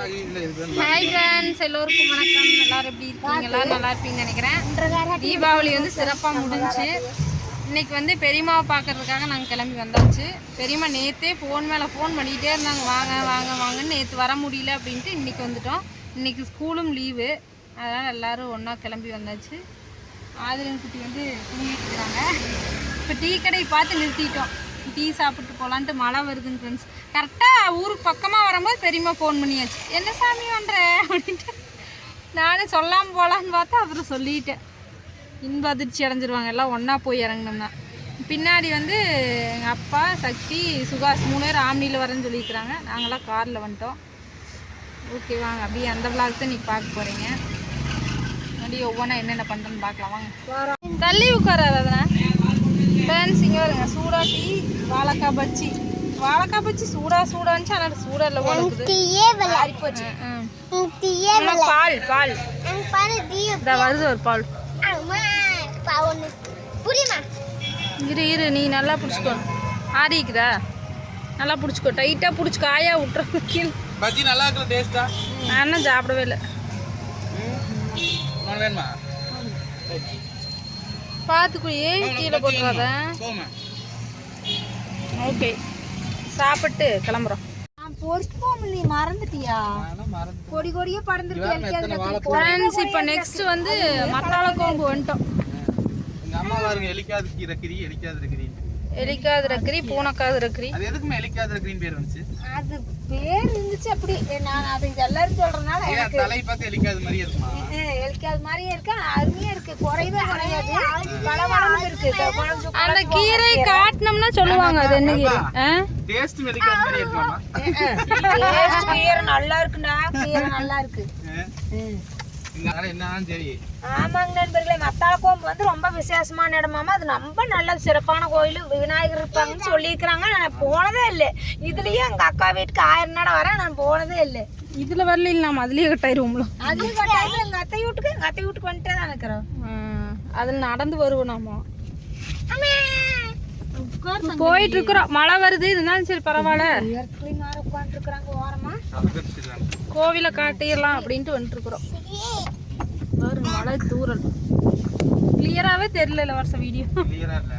Hi friends எல்லோருக்கும் வணக்கம். எல்லாரும் எப்படி இருக்கீங்க? நல்லா இருப்பீங்கன்னு நினைக்கிறேன். தீபாவளி வந்து சிறப்பாக முடிஞ்சு இன்றைக்கி வந்து பெரியம்மாவை பார்க்கறதுக்காக நாங்கள் கிளம்பி வந்தாச்சு. பெரியம்மா நேற்றே ஃபோன் மேலே ஃபோன் பண்ணிகிட்டே இருந்தாங்க. வாங்க வாங்க வாங்கன்னு நேற்று வர முடியல அப்படின்ட்டு இன்றைக்கி வந்துட்டோம். இன்னைக்கு ஸ்கூலும் லீவு அதனால் எல்லாரும் ஒன்றா கிளம்பி வந்தாச்சு. ஆதிரன் குட்டி வந்து தூங்கிட்டு இருக்காங்க. இப்போ டீ கடை பார்த்து நிறுத்திட்டோம். டீ சாப்பிட்டு போகலான்ட்டு மழை வருதுங்க ஃப்ரெண்ட்ஸ் கரெக்டாக ஊருக்கு பக்கமாக வரும்போது பெரியம்மா ஃபோன் பண்ணியாச்சு. என்ன சாமி பண்ணுற அப்படின்ட்டு. நானும் சொல்லாமல் போகலான்னு பார்த்தா அப்புறம் சொல்லிட்டேன். இன்ப அதிர்ச்சி அடைஞ்சிருவாங்க. எல்லாம் ஒன்றா போய் இறங்கினோம்னா பின்னாடி வந்து எங்கள் அப்பா சக்தி சுகாஷ் மூணு பேர் ஆம்னியில் வரேன்னு சொல்லியிருக்கிறாங்க. நாங்களாம் காரில் வந்துட்டோம். ஓகே வாங்க. அப்படியே அந்த விளாக் தான் நீங்கள் பார்க்க போகிறீங்க அப்படியே ஒவ்வொன்றா என்னென்ன பண்ணுறேன்னு பார்க்கலாம். வாங்க. தள்ளி உட்காராது அதனை ஃப்ரெண்ட்ஸ் இங்கே வருங்க சூடா டீ வாழைக்காய் பச்சி வாழைக்காய் பச்சி சூடா சூடான்னு ஆனால் சூடா இல்லை போல பால் பால். வருது ஒரு பால். இரு இரு நீ நல்லா பிடிச்சிக்கோ. ஆறிக்குதா நல்லா பிடிச்சிக்கோ. டைட்டாக பிடிச்சிக்கோ ஆயா விட்டுறது கீழே பஜ்ஜி நல்லா இருக்கிற டேஸ்டா நான் இன்னும் சாப்பிடவே இல்லை. வேணுமா? பார்த்துக்கோ ஏன் கீழே போட்டுறாத. ஓகே சாப்பிட்டு கிளம்புறோம். இப்போ நெக்ஸ்ட் வந்து மத்தாள கோம்பு வந்துட்டோம். எங்க அம்மா பாருங்க எலிக்காது கீரை கிரி எலிக்காது எலிக்காது ரக்கரி பூனைக்காது ரக்கரி. அது எதுக்குமே எலிக்காது இருக்கிறீன்னு பேர் வந்துச்சு? அது பேர் இருந்துச்சு அப்படி. நான் அது இது எல்லாரும் சொல்றதுனால ஏன் தலை பார்த்து எலிக்காது மாதிரியே இருக்குமா? எலிக்காது மாதிரியே இருக்கு. அருமையா இருக்கு. குறைவே குறையாது. பல வளம் இருக்கு. அந்த கீரை காட்டினோம்னா சொல்லுவாங்க அது என்ன கீரை? டேஸ்ட் எலிக்காது மாதிரியே இருக்குமா கீரை நல்லா இருக்குண்டா கீரை நல்லா இருக்கு. ஆமாங்க நண்பர்களே மத்தாள கோம்பு வந்து ரொம்ப விசேஷமான இடமாமா. அது ரொம்ப நல்ல சிறப்பான கோயில். விநாயகர் இருப்பாங்கன்னு சொல்லியிருக்கிறாங்க. நான் போனதே இல்லை. இதுலயே எங்க அக்கா வீட்டுக்கு ஆயிரம் நட வரேன். நான் போனதே இல்லை. இதுல வரல நம்ம அதுலயே கட்டாயிருவோம்ல அது கட்டாயத்துல எங்க அத்தை வீட்டுக்கு எங்க அத்தை வீட்டுக்கு வந்துட்டே தான் இருக்கிறோம். அதில் நடந்து வருவோம் நாம. போயிட்டு இருக்கிறோம். மழை வருது இருந்தாலும் சரி பரவாயில்ல. கோவிலை காட்டிடலாம் அப்படின்ட்டு வந்துட்டு இருக்கிறோம். பாருங்க மழை தூரல் கிளியராகவே தெரியல வருஷம் வீடியோ கிளியரா இல்ல.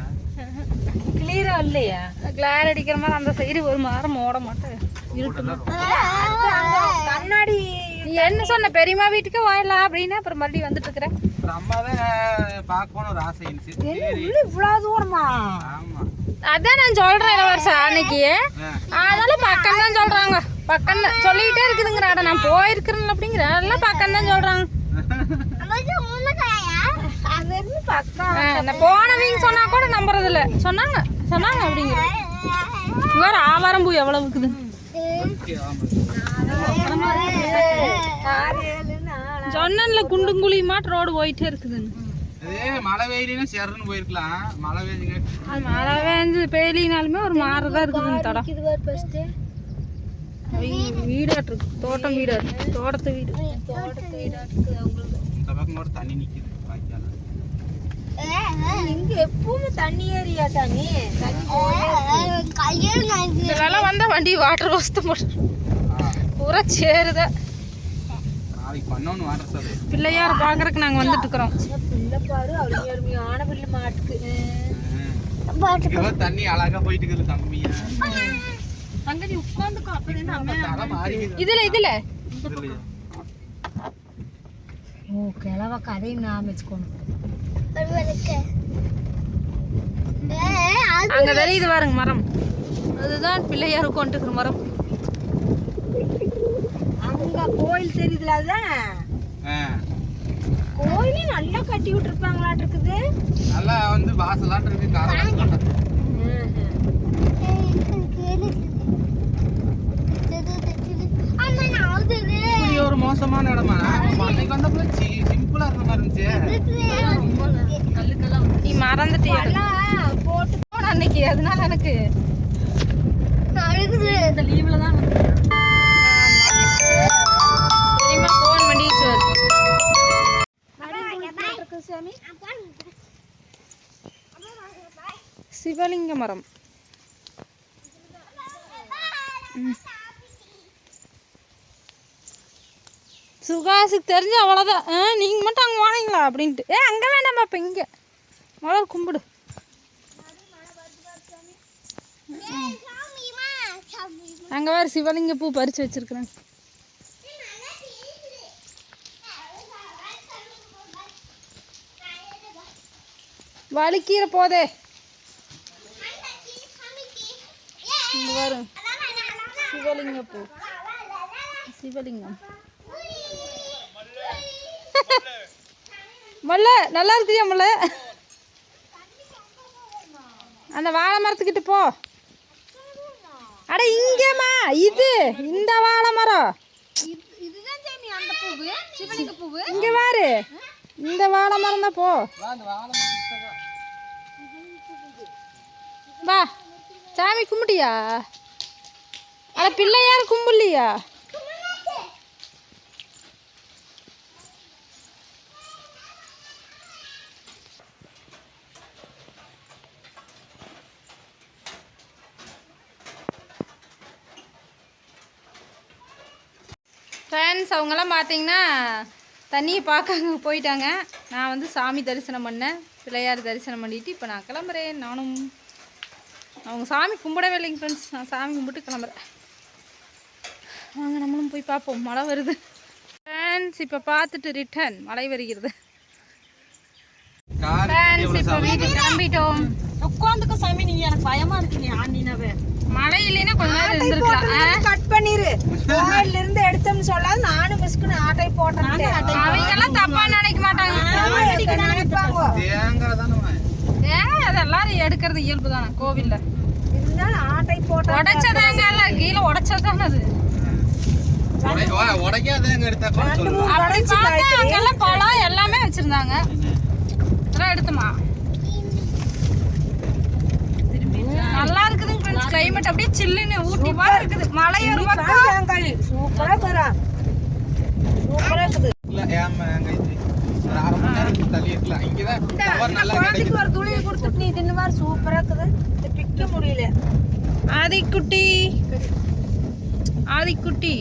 கிளியரா இல்லையா? கிளார் அடிக்கிற மாதிரி அந்த சைடு ஒரு மரம் ஓட மாட்டேன். இருட்டு கண்ணாடி நீ என்ன சொன்ன? பெரியம்மா வீட்டுக்கு வாழலாம் அப்படின்னு அப்புறம் மறுபடியும் வந்துட்டு இருக்கிறேன் தான் பார்க்கணும்னு ஒரு ஆசை உள்ள இவ்வளவு தூரமா? ஆமா. அதான் நான் சொல்றேன் இளவரசா அன்னைக்கு. அதனால பக்கம் தான் சொல்றாங்க. பக்கம் தான் சொல்லிக்கிட்டே இருக்குதுங்கிறாட. நான் போயிருக்கிறேன் அப்படிங்கிற. எல்லாம் பக்கம் தான் சொல்றாங்க. போனவங்க சொன்னா கூட நம்புறது இல்ல சொன்னாங்க சொன்னாங்க அப்படிங்கிற. வேற ஆவாரம் பூ எவ்வளவு இருக்குது? சொன்னேன்ல குண்டும் குழியுமாட்டு ரோடு போயிட்டே இருக்குதுன்னு. மழை சேர்ன்னு போயிருக்கலாம். மழை அது மழை வேஞ்சு பெய்யலினாலுமே ஒரு மாறதான் இருக்குதுன்னு தடம் இது ஒரு ஃபர்ஸ்ட் வீ- வீடாட்டு இருக்கு தோட்டம் வீடாட்டு தோட்டத்து வீடு. தோட்டத்து வீடா இருக்குது அவங்களுக்கு இந்த பக்கம் கூட தண்ணி நிக்குது வாய்க்கால இங்க எப்பவுமே தண்ணி ஏரியா தண்ணி இதெல்லாம் வந்தா வண்டி வாட்டர் வசதி போட்டு பூரா சேருத. பிள்ளையார் பாக்குறதுக்கு நாங்க வந்துட்டு இருக்கிறோம். பிள்ளை பாரு அவ்வளவு அருமையான பிள்ளை மாட்டுக்கு. தண்ணி அழகா போயிட்டு இருக்குது தம்பியா. நீ உட்காந்துக்கோ மாறி இதுல இதுல. ஓ கிழவ கதையும் நான் வச்சுக்கணும். அங்க தெரியுது பாருங்க மரம். அதுதான் பிள்ளையார் கொண்டுக்கிற மரம். அங்க கோயில் தெரியுதுல அதுதான் ஆ. கோயிலே நல்லா கட்டி விட்டுருப்பாங்களாட்டு இருக்குது. நல்லா வந்து வாசலாட்டு இருக்கு காரம் இப்படி ஒரு மோசமான இடமா? அன்னைக்கு வந்தப்பல சிம்பிளா இருந்த மாதிரி இருந்துச்சு. நீ மறந்துட்டே எல்லாம் போட்டு போன அன்னைக்கு அதனால எனக்கு இந்த லீவ்ல தான் தெரியுமா ஃபோன் இருக்கு சாமி சிவலிங்க மரம். ம். சுகாசுக்கு தெரிஞ்சு அவ்வளோதான் ஆ நீங்கள் மட்டும் அங்கே வாங்கிங்களா அப்படின்ட்டு. ஏ அங்கே வேண்டாம்மா இப்போ இங்கே. முதல்ல கும்பிடு. அங்கே வேறு சிவலிங்க பூ பறித்து வச்சுருக்குறேன். வலிக்கிற போதே. இங்கே வரும் சிவலிங்க பூ. சிவலிங்கம். மல்ல நல்லா இருக்கிறியா முல்லை? அந்த வாழை மரத்துக்கிட்ட போ. அட இங்கேம்மா இது இந்த வாழை மரம். இங்க பாரு இந்த வாழை மரம் தான் போ. வா சாமி கும்பிட்டியா? அட பிள்ளையார் கும்பிடலையா? ஃப்ரெண்ட்ஸ் அவங்கெல்லாம் பார்த்தீங்கன்னா தண்ணியை பார்க்க அங்கே போயிட்டாங்க. நான் வந்து சாமி தரிசனம் பண்ணேன். பிள்ளையார் தரிசனம் பண்ணிட்டு இப்போ நான் கிளம்புறேன். நானும் அவங்க சாமி கும்பிடவே இல்லைங்க ஃப்ரெண்ட்ஸ் நான் சாமி கும்பிட்டு கிளம்புறேன். வாங்க நம்மளும் போய் பார்ப்போம். மழை வருது. ஃப்ரெண்ட்ஸ் இப்போ பார்த்துட்டு ரிட்டர்ன் மழை வருகிறது. ஃப்ரெண்ட்ஸ் இப்போ வீட்டுக்கு கிளம்பிட்டோம். எனக்கு பயமா இருக்கு நீ ஆண்டினவே. மழை இல்லைன்னா கொஞ்ச நேரம் இருந்திருக்கலாம்? கட் பண்ணிரு. கோயில்ல இருந்து எடுத்தோம்னு சொல்லாது நானும் மிஸ்க்குன்னு ஆட்டை போட்டேன் அவங்க எல்லாம் தப்பா நினைக்க மாட்டாங்க. நினைப்பாங்க. தேங்காய் தானே ஏன் அது எல்லாரும் எடுக்கிறது இயல்பு தானே கோவில்ல. இருந்தாலும் ஆட்டை போட்டேன் உடைச்சதாங்க கீழே உடைச்சதானே அது? பழம் எல்லாமே வச்சிருந்தாங்க. இதெல்லாம் எடுத்துமா? நல்லா இருக்குதுங்க ஃப்ரெண்ட்ஸ் கிளைமேட் அப்படியே சில்லுன்னு ஊட்டி மாதிரி இருக்குது. மழை ஒரு பக்கம் தேங்காய் சூப்பரா இருக்குறா சூப்பரா இருக்குது. இல்ல ஏமா ஒரு அரை மணி நேரம் தள்ளி இருக்கலாம் இங்கதான் டவர் நல்லா குழந்தைக்கு ஒரு துளியை கொடுத்துட்டு நீ தின்னு மாதிரி சூப்பரா இருக்குது. இது பிக்க முடியல. ஆதிக்குட்டி. ஆதிக்குட்டி.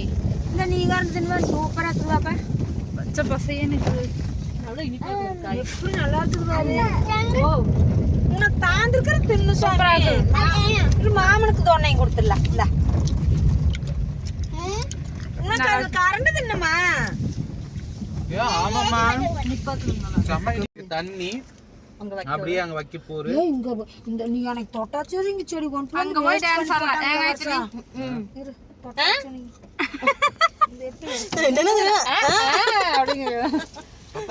இந்த நீங்க தின்னு மாதிரி சூப்பரா இருக்குது பாப்பா. பச்சை பசையன்னு இருக்குது. எப்படி நல்லா இருக்குது பாரு. ஓ. உனக்கு தாந்திருக்கிற தின்னு இது மாமனுக்கு தோணையும் கொடுத்துடலாம் இல்ல உனக்கு அது கரண்ட் தின்னுமா? ஏ, ஆமாம்மா. செம்ம இனிப்பு. தண்ணி. அப்படியே அங்க வைக்க போரு. ஏய், இங்க இந்த நீ எனக்கு தொட்டாச்சும் இங்க செடி கொண்டு அங்க போய் டான்ஸ் ஆடலாம்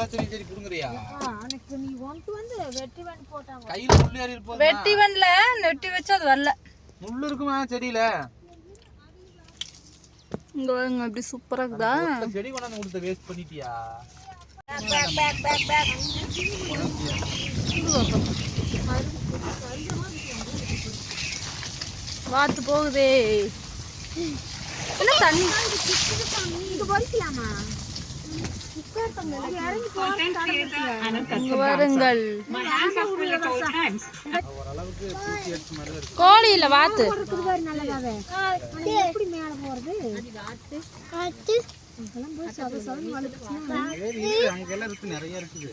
பத்தாச்சரி சரி புடுங்குறியா அன்னைக்கு நீ வந்து வெட்டி வந்து போட்டாங்க. கையில முள்ளு ஏறி இருப்போம் வெட்டி நெட்டி வச்சு அது வரல. முள்ளு இருக்குமா? செடியில? இங்க சூப்பரா இருக்குதா? செடி கொண்டாந்து கொடுத்த வேஸ்ட் பண்ணிட்டியா? பேக் பேக் பேக் பேக் வாத்து போகுதே. என்ன தண்ணி இங்க போய்க்கலாமா? இங்க வாருங்கள். கோழி இல்ல வாத்து மேல போறது நிறைய இருக்குது